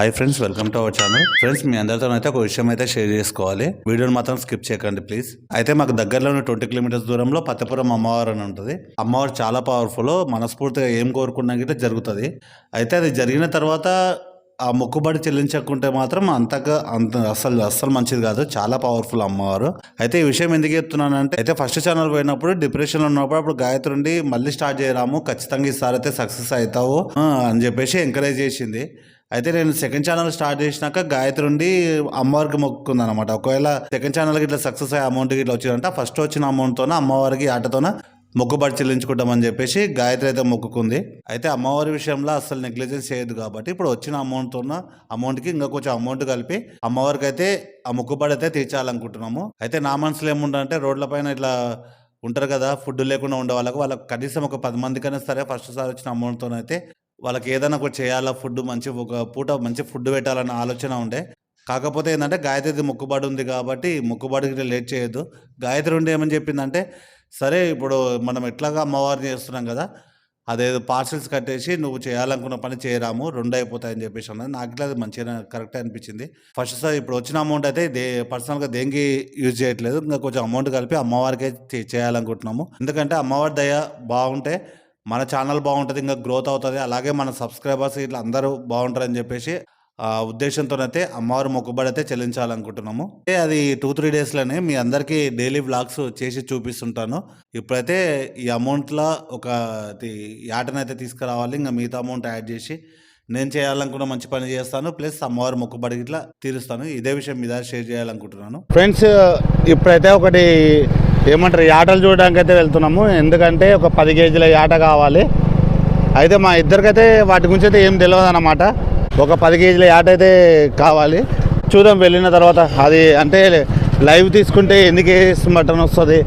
Hi friends welcome to our channel friends మీ అందరితో అయితే ఒక విషయం అయితే షేర్ చేసుకోవాలి. వీడియోని మాత్రం స్కిప్ చేయకండి ప్లీజ్ అయితే మాకు దగ్గరలో ఉన్న ట్వంటీ కిలోమీటర్స్ దూరంలో పత్తపురం అమ్మవారు అని ఉంటుంది. అమ్మవారు చాలా పవర్ఫుల్ మనస్ఫూర్తిగా ఏం కోరుకున్నా గిట్ట జరుగుతుంది. అయితే అది జరిగిన తర్వాత ఆ మొక్కుబడి చెల్లించకుంటే మాత్రం అంతగా అంత అస్సలు అస్సలు మంచిది కాదు. చాలా పవర్ఫుల్ అమ్మవారు. అయితే ఈ విషయం ఎందుకు చెప్తున్నానంటే అయితే ఫస్ట్ ఛానల్ పోయినప్పుడు డిప్రెషన్లో ఉన్నప్పుడు అప్పుడు గాయత్రి ఉండి మళ్ళీ స్టార్ట్ చేయరాము. ఖచ్చితంగా ఈసారి అయితే సక్సెస్ అవుతావు అని చెప్పేసి ఎంకరేజ్ చేసింది. అయితే నేను సెకండ్ ఛానల్ స్టార్ట్ చేసినాక గాయత్రి ఉండి అమ్మవారికి మొక్కుకుంది అనమాట ఒకవేళ సెకండ్ ఛానల్కి ఇట్లా సక్సెస్ అయ్యే అమౌంట్ ఇట్లా వచ్చిందంటే ఫస్ట్ వచ్చిన అమౌంట్తోనే అమ్మవారికి ఆటతోన మొక్కుబడి చెల్లించుకుంటామని చెప్పేసి గాయత్రి అయితే మొక్కుకుంది. అయితే అమ్మవారి విషయంలో అసలు నెగ్లిజెన్స్ చేయదు కాబట్టి ఇప్పుడు వచ్చిన అమౌంట్ అమౌంట్కి ఇంకా కొంచెం అమౌంట్ కలిపి అమ్మవారికి అయితే ఆ మొక్కుబడి అయితే తీర్చాలనుకుంటున్నాము. అయితే నా మనసులో ఏముండంటే రోడ్లపైన ఇట్లా ఉంటారు కదా ఫుడ్ లేకుండా ఉండే వాళ్ళకు వాళ్ళకి కనీసం ఒక పది మందికైనా సరే ఫస్ట్ సారి వచ్చిన అమౌంట్తో అయితే వాళ్ళకి ఏదైనా ఒకటి చేయాలా ఫుడ్ మంచి ఒక పూట మంచి ఫుడ్ పెట్టాలన్న ఆలోచన ఉండే. కాకపోతే ఏంటంటే గాయత్రిది మొక్కుబడి ఉంది కాబట్టి మొక్కుబడికి లేట్ చేయొద్దు. గాయత్రి ఉండి ఏమని చెప్పిందంటే సరే ఇప్పుడు మనం ఎట్లాగా అమ్మవారిని చేస్తున్నాం కదా అదేదో పార్సల్స్ కట్టేసి నువ్వు చేయాలనుకున్న పని చేయరాము రెండు అయిపోతాయని చెప్పేసి అన్నది. నాకు ఇట్లా అది మంచిగా కరెక్ట్ అనిపించింది. ఫస్ట్ సార్ ఇప్పుడు వచ్చిన అమౌంట్ అయితే దే పర్సనల్గా దేనికి యూజ్ చేయట్లేదు. ఇంకా కొంచెం అమౌంట్ కలిపి అమ్మవారికే చేయాలనుకుంటున్నాము. ఎందుకంటే అమ్మవారి దయ బాగుంటే మన ఛానల్ బాగుంటుంది ఇంకా గ్రోత్ అవుతుంది. అలాగే మన సబ్స్క్రైబర్స్ ఇట్లా అందరూ బాగుంటారని చెప్పేసి ఆ ఉద్దేశంతోనైతే అమ్మవారు మొక్కుబడి అయితే చెల్లించాలనుకుంటున్నాము. అంటే అది టూ త్రీ డేస్లోనే మీ అందరికీ డైలీ వ్లాగ్స్ చేసి చూపిస్తుంటాను. ఇప్పుడైతే ఈ అమౌంట్లో ఒక యాటనైతే తీసుకురావాలి ఇంకా మిగతా అమౌంట్ యాడ్ చేసి నేను చేయాలనుకున్న మంచి పని చేస్తాను. ప్లస్ అమ్మవారి మొక్కుబడి ఇట్లా తీరుస్తాను. ఇదే విషయం మీద షేర్ చేయాలనుకుంటున్నాను. ఫ్రెండ్స్ ఇప్పుడైతే ఒకటి ఏమంటారు ఈ ఆటలు చూడడానికి అయితే వెళ్తున్నాము. ఎందుకంటే ఒక పది కేజీల ఆట కావాలి. అయితే మా ఇద్దరికైతే వాటి గురించి అయితే ఏం తెలియదు అన్నమాట. ఒక పది కేజీల ఆట అయితే కావాలి. చూద్దాం వెళ్ళిన తర్వాత అది అంటే లైవ్ తీసుకుంటే ఎన్ని కేజీస్ మటన్ వస్తుంది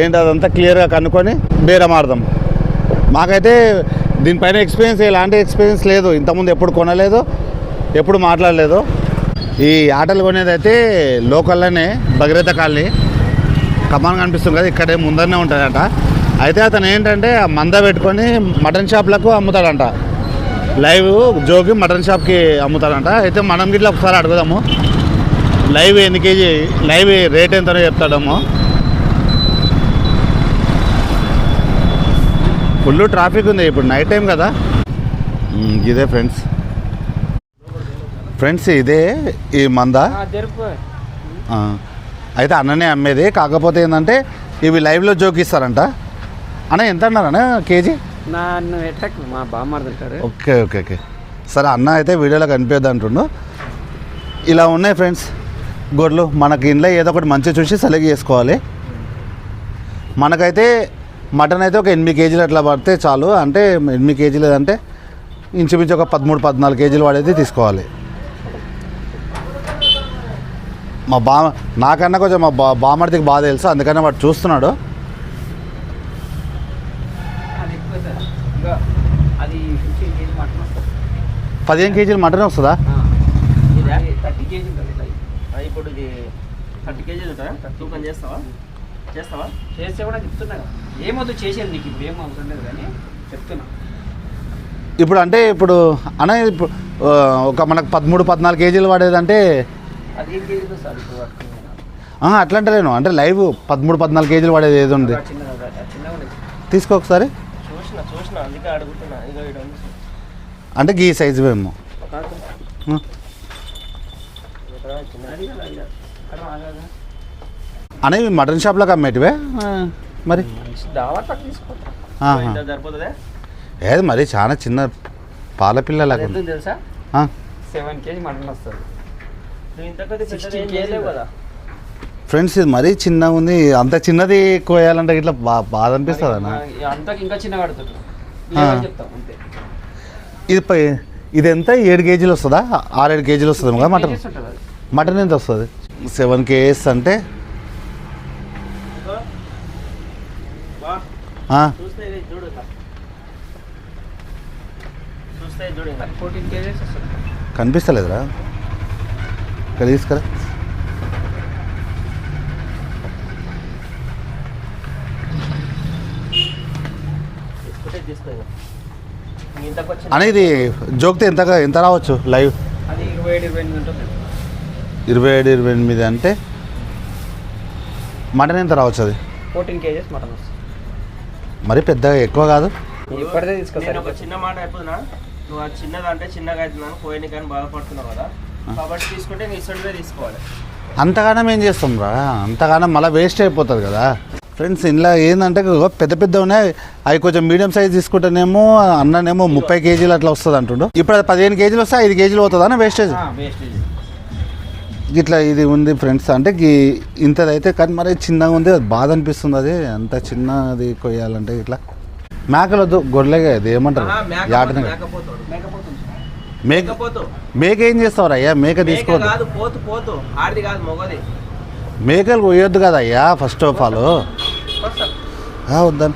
ఏంటి అదంతా క్లియర్గా కనుక్కొని బేరం ఆడదాం. మాకైతే దీనిపైన ఎక్స్పీరియన్స్ ఎలాంటి ఎక్స్పీరియన్స్ లేదు. ఇంతకుముందు ఎప్పుడు కొనలేదు ఎప్పుడు మాట్లాడలేదు. ఈ ఆటలు కొనేది అయితే లోకల్లోనే భగీరథ కాలనీ. కమాన్ కనిపిస్తుంది కదా ఇక్కడే ముందరనే ఉంటుందంట అయితే అతను ఏంటంటే ఆ మంద పెట్టుకొని మటన్ షాప్లకు అమ్ముతాడంట. లైవ్ జోకి మటన్ షాప్కి అమ్ముతాడంట. అయితే మనం గిట్ల ఒకసారి అడుగుదాము. లైవ్ ఎన్ని కేజీ లైవ్ రేట్ ఎంతనో చెప్తాడేమో. ఫుల్ ట్రాఫిక్ ఉంది ఇప్పుడు నైట్ టైం కదా. ఇదే ఫ్రెండ్స్. ఫ్రెండ్స్ ఇదే ఈ మంద. అయితే అన్ననే అమ్మేది. కాకపోతే ఏంటంటే ఇవి లైవ్లో జోకిస్తారంట అన్న ఎంత అన్నారన్న కేజీ? మా బామ్మారు తింటారు ఓకే ఓకే ఓకే. సరే అన్న అయితే వీడియోలో కనిపించద్దు అంటుండు. ఇలా ఉన్నాయి ఫ్రెండ్స్ గొర్రెలు మనకి ఇంట్లో ఏదో ఒకటి మంచి చూసి సెలెక్ట్ చేసుకోవాలి. మనకైతే మటన్ అయితే ఒక ఎనిమిది కేజీలు అట్లా పడితే చాలు. అంటే ఎనిమిది కేజీలు అంటే ఇంచుమించు ఒక పదమూడు పద్నాలుగు కేజీలు వాడైతే తీసుకోవాలి. మా బా నాకన్నా కొంచెం మా బా బామర్దికి బాగా తెలుసు అందుకనే వాడు చూస్తున్నాడు. పదిహేను కేజీలు మటన్ వస్తుందా? ఇప్పుడు ఇది థర్టీ కేజీలు ఉంటాయా? తూకం చేస్తావా? చేస్తావా? చేస్తే కూడా చెప్తున్నా కదా. ఏమొద్దు చేసేది నీకు. ఇప్పుడు ఏం అవసరం లేదు కానీ చెప్తున్నా. ఇప్పుడు అంటే ఇప్పుడు అన్న ఇప్పుడు ఒక మనకు పదమూడు పద్నాలుగు కేజీలు పడేదంటే అట్లా అంటలేను అంటే లైవ్ పదమూడు పద్నాలుగు కేజీలు పడేది ఏది ఉంది. తీసుకో ఒకసారి. అంటే గీ సైజు మేము. అనేవి మటన్ షాప్లోకి అమ్మేటివే ఆ, మరి? ఏది మరి చాలా చిన్న పాల పిల్లలాగా తెలుసా? సెవెన్ కేజీ మటన్ వస్తుంది. ఫ్రెండ్స్ ఇది మరీ చిన్నగా ఉంది. అంత చిన్నది కోయాలంటే ఇట్లా బా బాధ అనిపిస్తుంది అన్న ఇంకా చిన్న ఇది పై ఇది ఎంత? ఏడు కేజీలు వస్తుందా? ఆరేడు కేజీలు వస్తుంది కదా మటన్. మటన్ ఎంత వస్తుంది? సెవెన్ కేజీస్ అంటే? కనిపిస్తలేదురా. ఇక్కడ తీసుకురా. తీసుకో అనేది జోక్తే ఎంత ఎంత రావచ్చు లైవ్? అది ఇరవై ఏడు ఇరవై ఎనిమిది ఉంటుంది ఇరవై ఏడు ఇరవై ఎనిమిది అంటే మటన్ ఎంత రావచ్చు అది? ఫోర్టీన్ కేజెస్ మటన్ వస్తుంది. మరి పెద్దగా ఎక్కువ కాదు. ఇప్పటిదే ఒక చిన్న మాట అయిపోతున్నా నువ్వు అది చిన్నది అంటే చిన్నగా అవుతున్నాను పోయిన కానీ బాధపడుతున్నావు కదా. కాబట్టి తీసుకుంటే నీ ఇష్టమే తీసుకోవాలి. అంతగానం ఏం చేస్తాం రా? అంతగానం మళ్ళీ వేస్ట్ అయిపోతుంది కదా. ఫ్రెండ్స్ ఇంట్లో ఏంటంటే పెద్ద పెద్ద ఉన్నాయి. అవి కొంచెం మీడియం సైజ్ తీసుకుంటేనేమో అన్ననేమో ముప్పై కేజీలు అట్లా వస్తుంది అంటుండు. ఇప్పుడు అది పదిహేను కేజీలు వస్తే ఐదు కేజీలు అవుతుందా వేస్టేజ్ వేస్టేజ్ ఇట్లా ఇది ఉంది ఫ్రెండ్స్ అంటే ఇంతదైతే కానీ మరి చిన్నగా ఉంది అది బాధ అనిపిస్తుంది అది. అంత చిన్నది కొయ్యాలంటే ఇట్లా. మేకలు వద్దు గొర్రెగా ఇది ఏమంటారు? యాటనే కదా. మేకపోతాడు మేకపోతుంది మేక మేక ఏం చేస్తావు అయ్యా? మేక మేక తీసుకోవద్దు కాదు పోతు పోతు. ఆడిది కాదు మొగది. మేకలు కొయ్యొద్దు కదా అయ్యా ఫస్ట్ ఆఫ్ ఆల్ వద్దాను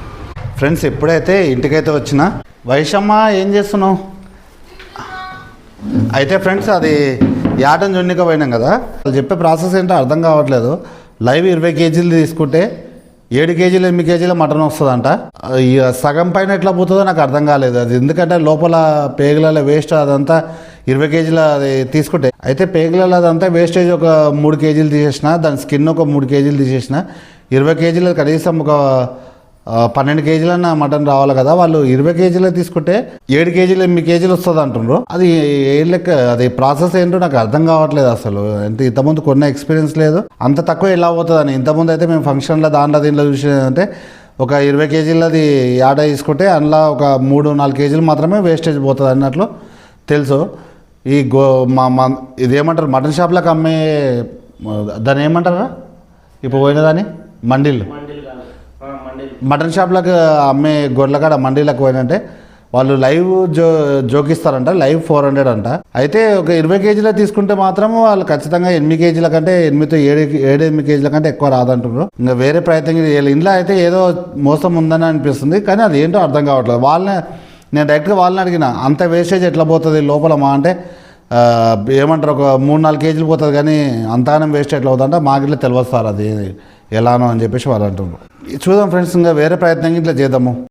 ఫ్రెండ్స్ ఎప్పుడైతే ఇంటికైతే వచ్చినా వైషమ్మ ఏం చేస్తున్నావు? అయితే ఫ్రెండ్స్ అది యాటం జొన్నిక పోయినాం కదా. వాళ్ళు చెప్పే ప్రాసెస్ ఏంటో అర్థం కావట్లేదు. లైవ్ ఇరవై కేజీలు తీసుకుంటే ఏడు కేజీలు ఎనిమిది కేజీల మటన్ వస్తుందంట. సగం పైన ఎట్లా పోతుందో నాకు అర్థం కాలేదు. అది ఎందుకంటే లోపల పేగుల వేస్ట్ అదంతా ఇరవై కేజీల అది తీసుకుంటే అయితే పేగులలో అదంతా వేస్టేజ్ ఒక మూడు కేజీలు తీసేసిన దాని స్కిన్ ఒక మూడు కేజీలు తీసేసిన. ఇరవై కేజీలు కనీసం ఒక పన్నెండు కేజీలన్న మటన్ రావాలి కదా వాళ్ళు ఇరవై కేజీలు తీసుకుంటే ఏడు కేజీలు ఎనిమిది కేజీలు వస్తుంది అంటుండ్రు. అది ఏ లెక్క అది ప్రాసెస్ ఏంటో నాకు అర్థం కావట్లేదు అసలు. ఎంత ఇంతకుముందు కొన్న ఎక్స్పీరియన్స్ లేదు. అంత తక్కువ ఎలా పోతుంది అని ఇంతకుముందు అయితే మేము ఫంక్షన్లో దాంట్లో దీంట్లో చూసేదంటే ఒక ఇరవై కేజీలది యాడ తీసుకుంటే అందులో ఒక మూడు నాలుగు కేజీలు మాత్రమే వేస్టేజ్ పోతుంది అన్నట్లు తెలుసు. ఈ గో మా మా ఇదేమంటారు? మటన్ షాప్లకు అమ్మే దాన్ని ఏమంటారా? ఇప్పుడు పోయిన దాన్ని? మండీలు మండీలు కాదు ఆ, మండీలు మటన్ షాప్లకు అమ్మే గొర్రెల కాడ మండీలకు పోయినంటే వాళ్ళు లైవ్ జో జోకిస్తారంట లైవ్ ఫోర్ హండ్రెడ్ అంట. అయితే ఒక ఇరవై కేజీల తీసుకుంటే మాత్రం వాళ్ళు ఖచ్చితంగా ఎనిమిది కేజీల కంటే ఎనిమిది ఏడు ఏడు ఎనిమిది కేజీల కంటే ఎక్కువ రాదంటున్నారు. ఇంకా వేరే ప్రయత్నం చేయాలి. ఇంట్లో అయితే ఏదో మోసం ఉందని అనిపిస్తుంది కానీ అది ఏంటో అర్థం కావట్లేదు. వాళ్ళని నేను డైరెక్ట్గా వాళ్ళని అడిగిన అంత వేస్టేజ్ ఎట్లా పోతుంది? లోపల మా అంటే ఏమంటారు? ఒక మూడు నాలుగు కేజీలు పోతుంది కానీ అంతగానం వేస్ట్ ఎట్లా అవుతుందంటే? మాకు ఇట్లా తెలియదు సార్ అది. ఎలానో అని చెప్పేసి వాళ్ళు అంటున్నారు చూద్దాం ఫ్రెండ్స్ ఇంకా వేరే ప్రయత్నం ఇట్లా చేద్దాము.